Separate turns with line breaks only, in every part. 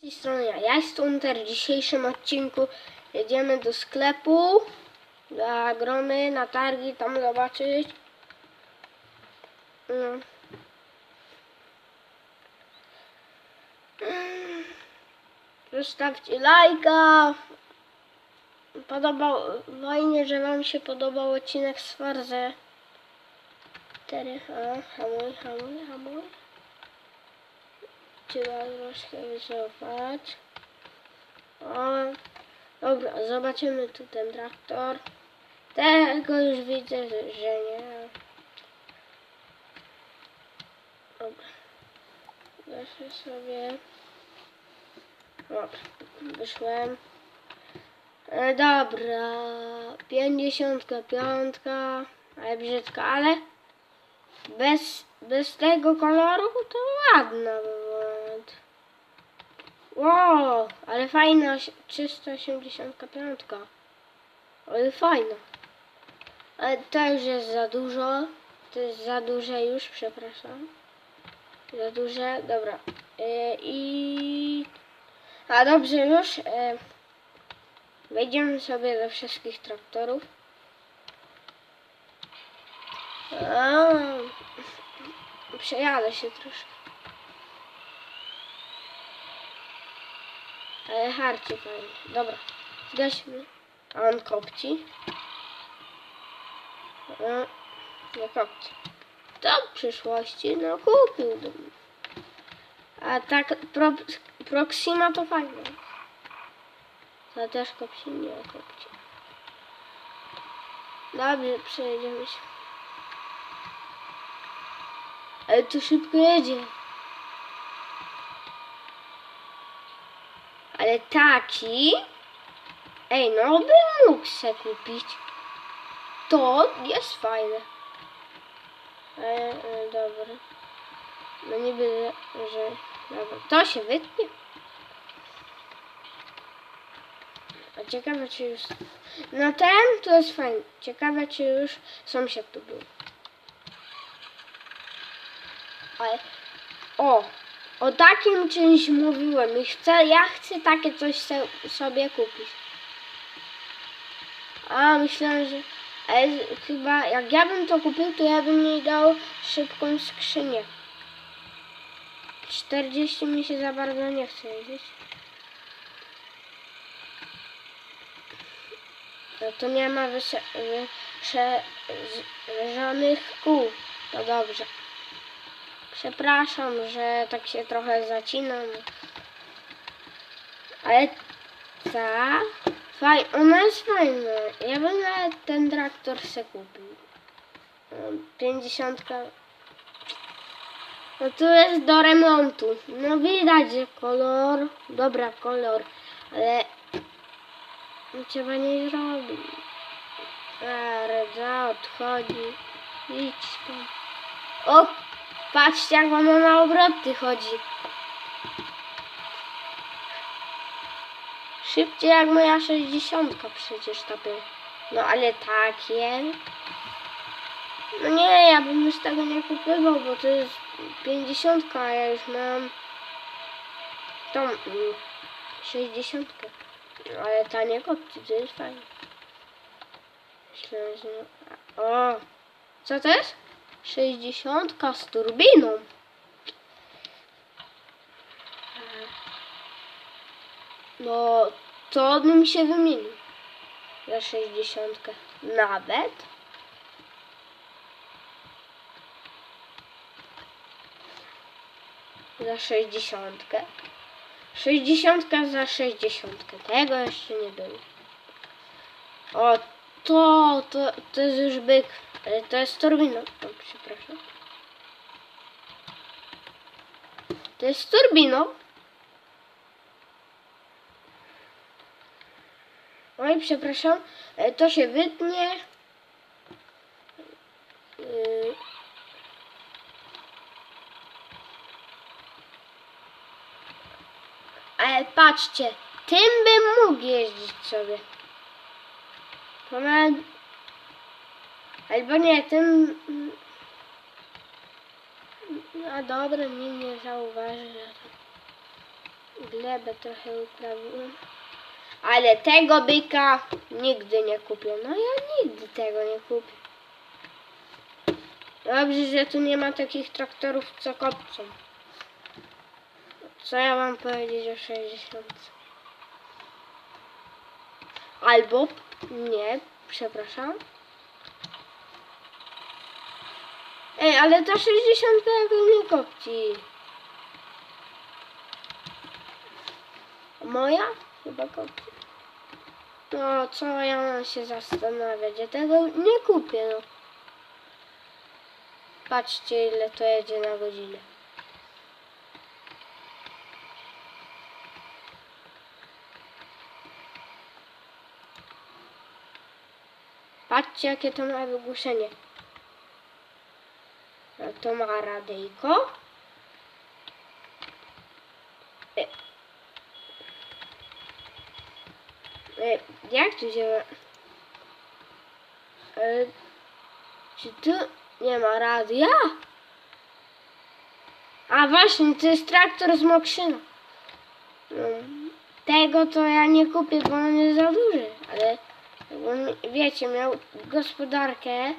Z tej strony ja, ja jestem Unter. W dzisiejszym odcinku jedziemy do sklepu, do Agromy, na targi, tam zobaczyć. No. Mm. Zostawcie lajka. Podobał, fajnie, że wam się podobał odcinek z Farze. 4, a, hamuj, hamuj, hamuj. Trzeba troszkę wycofać. O, dobra, zobaczymy tu ten traktor. Tego już widzę, że nie. Dobra. Weszły sobie. Dobra, wyszłem. E, dobra, pięćdziesiątka, piątka, ale brzydka, ale bez, bez tego koloru to ładna była. Wow, ale fajna osi- 385. Ale fajna. Ale to już jest za dużo. To jest za duże już, przepraszam. Za duże, dobra. E, I... A dobrze już. E, wejdziemy sobie do wszystkich traktorów. A, przejadę się troszkę. Ale harcie fajnie. Dobra, zgaśmy. A on kopci. A, nie kopci. To w przyszłości, no kupiłbym. A tak pro, Proxima to fajne. To też kopci, nie kopci. Dobrze, przejedziemy się. Ale to szybko jedzie. Ale taki... Ej, no bym mógł se kupić. To jest fajne. E, e, dobra. No niby, że... Dobra, to się wytnie. A ciekawe czy już... No ten to jest fajny. Ciekawe czy już sąsiad tu był. Ale... O! O takim czymś mówiłem i chcę, ja chcę takie coś se, sobie kupić. A, myślałem, że... Chyba, jak ja bym to kupił, to ja bym jej dał szybką skrzynię. 40 mi się za bardzo nie chce jeździć. No to nie ma wyszerzonych kół. To dobrze. Przepraszam, że tak się trochę zacinam. Ale ta faj, ona jest fajna. Ja bym nawet ten traktor se kupił. Pięćdziesiątka. No tu jest do remontu. No widać, że kolor, dobra kolor, ale trzeba nie zrobić. A, Redza odchodzi. Idź tam. O, patrzcie jak ona na obroty chodzi. Szybciej jak moja 60 przecież to był. No ale takie. No nie, ja bym już tego nie kupował, bo to jest 50, a ja już mam tą mm, 60. Ale ta nie kopci, to jest fajne. Myślę, że... O! Co to jest? 60 z turbiną. No, to bym się wymienił. Za 60. Nawet. Za 60. 60 za 60. Tego jeszcze nie było. O, to, to, to jest już byk. Ale to jest turbina. O, przepraszam. To jest turbiną. Oj, przepraszam. E, To się wytnie. Yy. Ale patrzcie, tym bym mógł jeździć sobie. To nawet... Albo nie, tym... A dobra, nikt nie zauważy, że. Glebę trochę uprawiłem. Ale tego byka nigdy nie kupię. No ja nigdy tego nie kupię. Dobrze, że tu nie ma takich traktorów, co kopcą. Co ja mam powiedzieć o 60? Albo nie, przepraszam. Ej, ale ta 60 jakby nie kopci. Moja? Chyba kopci. No, co ja mam się zastanawiać? Ja tego nie kupię, no. Patrzcie, ile to jedzie na godzinę. Patrzcie, jakie to ma wygłuszenie. No, To ma radyjko. E. E, Jak tu się... E, Czy tu nie ma radia? A właśnie, to jest traktor z Mokrzyna. No, tego to ja nie kupię, bo on jest za duży, ale on, wiecie, miał gospodarkę,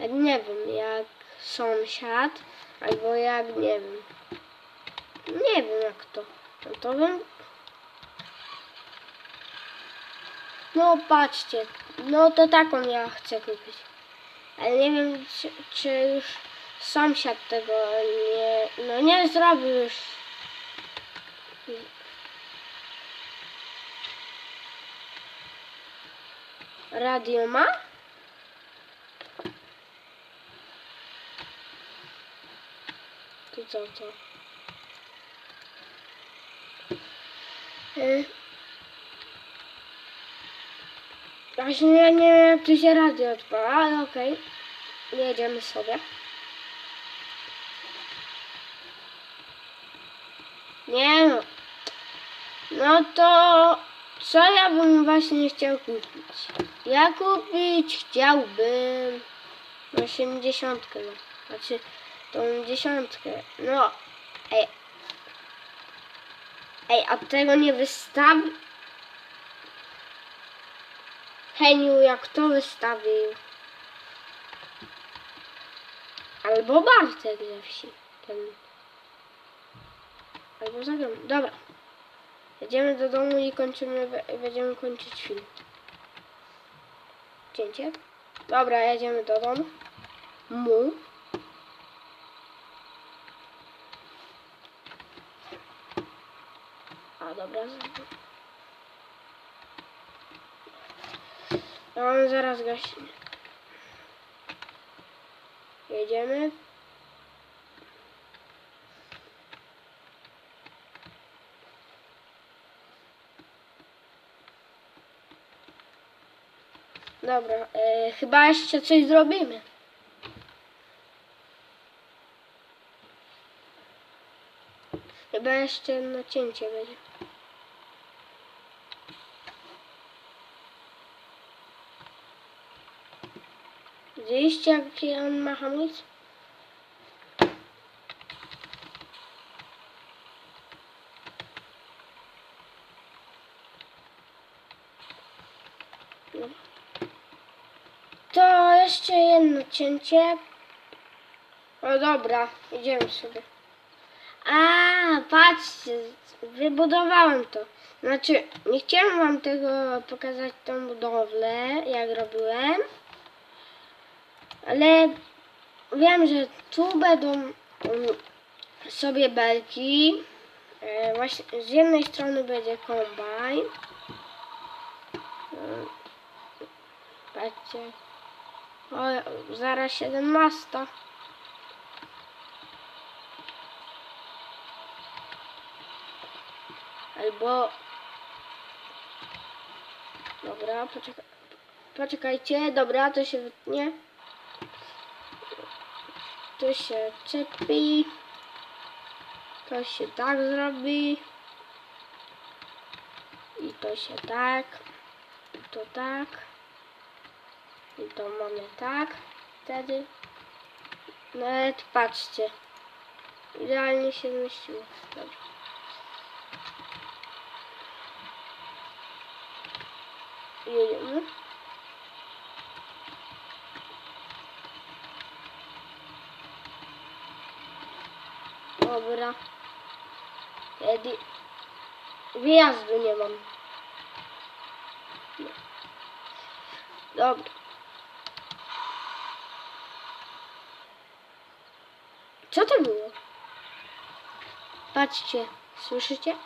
nie wiem, jak sąsiad, albo jak nie wiem. Nie wiem jak to. No to bym. No patrzcie, no to taką ja chcę kupić. Ale nie wiem, czy, czy już sąsiad tego nie, no nie zrobił już. Radio ma? To co to? Y. Właśnie ja nie wiem jak tu się radio odpala, ale okej. Jedziemy sobie. Nie no. No to co ja bym właśnie chciał kupić? Ja kupić chciałbym 80, no. Znaczy tą dziesiątkę. No. Ej. Ej, a tego nie wystawi? Heniu, jak to wystawił? Albo Bartek ze wsi. Ten. Albo zagram. Dobra. Jedziemy do domu i kończymy, będziemy kończyć film. Cięcie. Dobra, jedziemy do domu. Mu. A, dobra. No, on zaraz gaśnie. Jedziemy. Dobra, e, chyba jeszcze coś zrobimy. Chyba jeszcze jedno cięcie będzie. Widzieliście jaki on ma hamulec? To jeszcze jedno cięcie. O dobra, idziemy sobie. A, patrzcie, wybudowałem to. Znaczy, nie chciałem wam tego pokazać tą budowlę, jak robiłem. Ale wiem, że tu będą um, sobie belki. E, właśnie z jednej strony będzie kombajn. E, Patrzcie. O, zaraz 17. Albo... Dobra, poczekaj. Poczekajcie, dobra, to się wytnie to się czepi. To się tak zrobi. I to się tak. I to tak. I to mamy tak. Wtedy. Nawet patrzcie. Idealnie się zmieściło. Dobra. Jedziemy. Dobra. Kiedy... Wyjazdu nie mam. Dobra. Co to było? Patrzcie, słyszycie?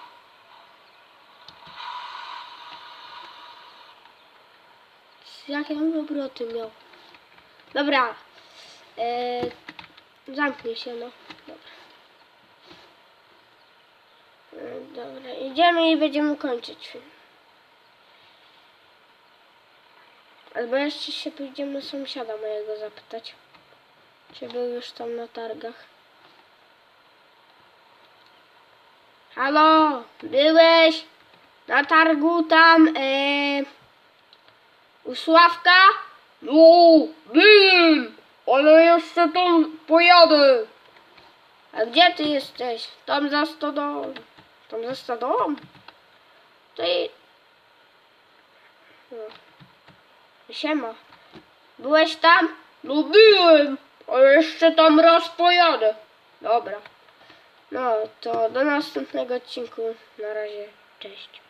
Jakie on obroty miał? Dobra. Eee, zamknij się, no. Dobra. E, Dobra, idziemy i będziemy kończyć film. Albo jeszcze się pójdziemy sąsiada mojego zapytać. Czy był już tam na targach? Halo, byłeś na targu tam e, u Sławka?
No, byłem, ale jeszcze tam pojadę.
A gdzie ty jesteś? Tam za stodołą. Tam za? To i... No. Siema. Byłeś tam?
No byłem, jeszcze tam raz pojadę.
Dobra. No, to do następnego odcinku. Na razie. Cześć.